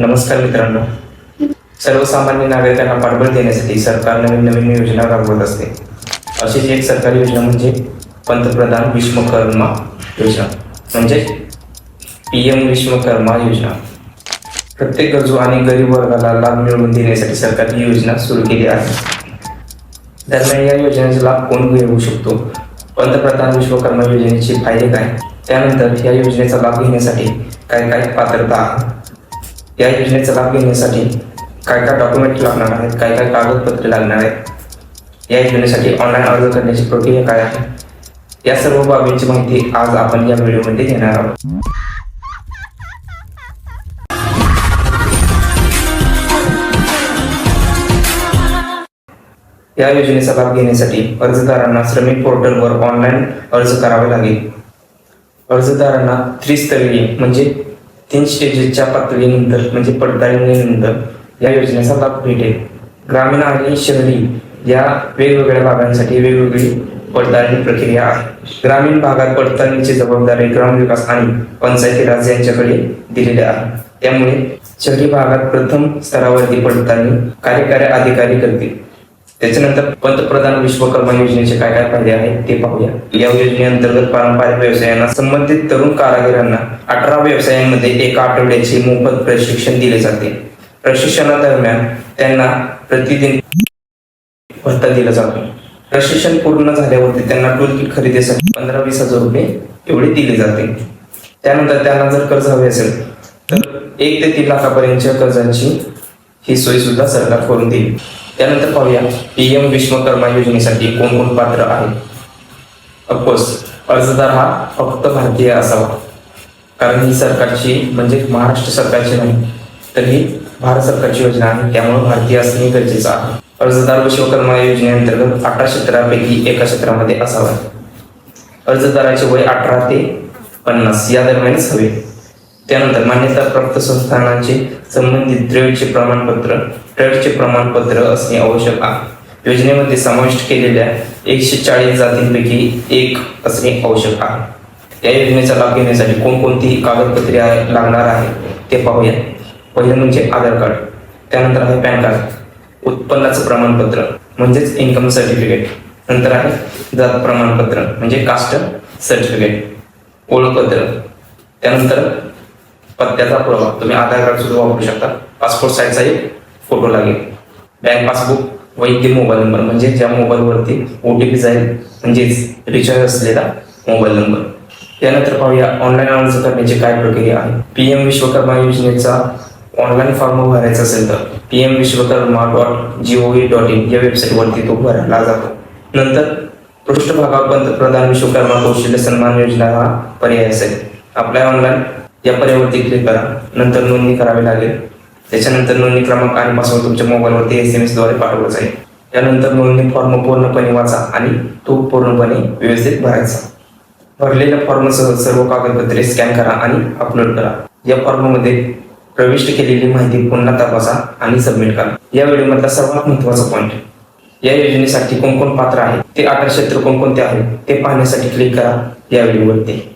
नमस्कार मित्रांनो. सर्वसामान्य नागरिकांना पाठबळ देण्यासाठी सरकार नवीन नवीन योजना राबवत असते. अशीच एक सरकारी योजना म्हणजे पंतप्रधान विश्वकर्मा योजना. म्हणजे पी एम विश्वकर्मा योजना. प्रत्येक गरजू आणि गरीब वर्गाला लाभ मिळवून देण्यासाठी सरकार ही योजना सुरू केली आहे. दरम्यान या योजनेचा लाभ कोण घेऊ शकतो? पंतप्रधान विश्वकर्मा योजनेचे फायदे काय? त्यानंतर या योजनेचा लाभ घेण्यासाठी काय काय पात्रता आहे? या योजनेचा लाभ घेण्यासाठी काय काय डॉक्युमेंट लागणार आहेत? काय काय कागदपत्रे लागणार आहेत? या योजनेसाठी ऑनलाईन अर्ज करण्याची प्रक्रिया काय आहे? या सर्व बाबींची माहिती आज आपण या व्हिडिओमध्ये घेणार आहोत. या योजनेचा लाभ घेण्यासाठी अर्जदारांना श्रमिक पोर्टलवर ऑनलाईन अर्ज करावे लागेल. अर्जदारांना त्रिस्तरीय म्हणजे तीन स्टेजेसच्या पातळीनंतर म्हणजे पडताळणीनंतर या योजनेचा लाभ भेटेल ग्रामीण आणि शहरी या वेगवेगळ्या भागांसाठी वेगवेगळी पडताळणी प्रक्रिया आहे. ग्रामीण भागात पडताळणीची जबाबदारी ग्रामविकास आणि पंचायती राज यांच्याकडे दिलेली आहे. त्यामुळे शहरी भागात प्रथम स्तरावरती पडताळणी कार्यकारी अधिकारी करतील. त्याच्यानंतर पंतप्रधान विश्वकर्मा योजनेचे काय काय फायदे आहेत ते पाहूया. या योजनेअंतर्गत पारंपरिक व्यवसायांना संबंधित तरुण कारागिरांना अठरा व्यवसायांमध्ये एका आठवड्याचे मोफत प्रशिक्षण दिले जाते. प्रशिक्षणादरम्यान त्यांना प्रतिदिन भत्ता दिला जातो. प्रशिक्षण पूर्ण झाल्यावरती त्यांना टूल किट खरेदीसाठी पंधरा वीस हजार रुपये एवढे दिले जाते. त्यानंतर त्यांना जर कर्ज हवे असेल तर एक ते तीन लाखापर्यंतच्या कर्जांची ही सोय सुद्धा सरकार करून देईल. त्यानंतर पाहूया. पी एम विश्वकर्मा योजनेसाठी कोण कोण पात्र आहे अफकोर्स अर्जदार हा फक्त भारतीय असावा. कारण ही सरकारची म्हणजे महाराष्ट्र सरकारची नाही तर ही भारत सरकारची योजना आहे. त्यामुळे भारतीय असणे गरजेचं आहे. अर्जदार विश्वकर्मा योजनेअंतर्गत अठरा क्षेत्रापैकी एका क्षेत्रामध्ये असावा. अर्जदाराचे वय अठरा ते पन्नास या दरम्यानच हवे. त्यानंतर मान्यताप्राप्त संस्थानांचे संबंधित द्रव्यचे प्रमाणपत्र ट्रेडचे प्रमाणपत्र असणे आवश्यक आहे. योजनेमध्ये समाविष्ट केलेल्या एकशे चाळीस जातींपैकी एक असणे आवश्यक आहे. या योजनेचा लाभ घेण्यासाठी कोणकोणती कागदपत्रे आहे- लागणार आहे ते पाहूया. पहिलं म्हणजे आधार कार्ड. त्यानंतर आहे पॅन कार्ड. उत्पन्नाचं प्रमाणपत्र म्हणजेच इन्कम सर्टिफिकेट. नंतर आहे जात प्रमाणपत्र म्हणजे कास्ट सर्टिफिकेट. ओळखपत्र. त्यानंतर पत्त्याचा पुरावा तुम्ही आधार कार्ड सुद्धा वापरू शकता. पासपोर्ट साईजचा एक फोटो लागेल. बँक पासबुक वैद्य मोबाईल नंबर म्हणजे ज्या मोबाईलवरती ओ टी पी जाईल म्हणजेच रिचार्ज असलेला मोबाईल नंबर त्यानंतर पाहूया ऑनलाईन अर्ज करण्याची काय प्रक्रिया आहे. पी एम विश्वकर्मा योजनेचा ऑनलाईन फॉर्म भरायचा असेल तर P M Vishwakarma dot G O dot in या वेबसाईटवरती तो भरला जातो. नंतर पृष्ठभागावर पंतप्रधान विश्वकर्मा कौशल्य सन्मान योजना हा पर्याय असेल. आपल्या ऑनलाईन या पर्यायावरती क्लिक करा. नंतर नोंदणी करावी लागेल. त्याच्यानंतर नोंदणी क्रमांक आणि पासवर्ड तुमच्या मोबाईलवरती एस एम एसद्वारे पाठवला जाईल. त्यानंतर नोंदणी फॉर्म पूर्णपणे वाचा आणि तो पूर्णपणे व्यवस्थित भरायचा. भरलेल्या फॉर्मसह सर्व कागदपत्रे स्कॅन करा आणि अपलोड करा. या फॉर्ममध्ये प्रविष्ट केलेली माहिती पुन्हा तपासा आणि सबमिट करा. या व्हिडिओमधला सर्वात महत्त्वाचा पॉईंट या योजनेसाठी कोणकोण पात्र आहे? ते आकार क्षेत्र कोणकोणते आहेत ते पाहण्यासाठी क्लिक करा या व्हिडिओवरती.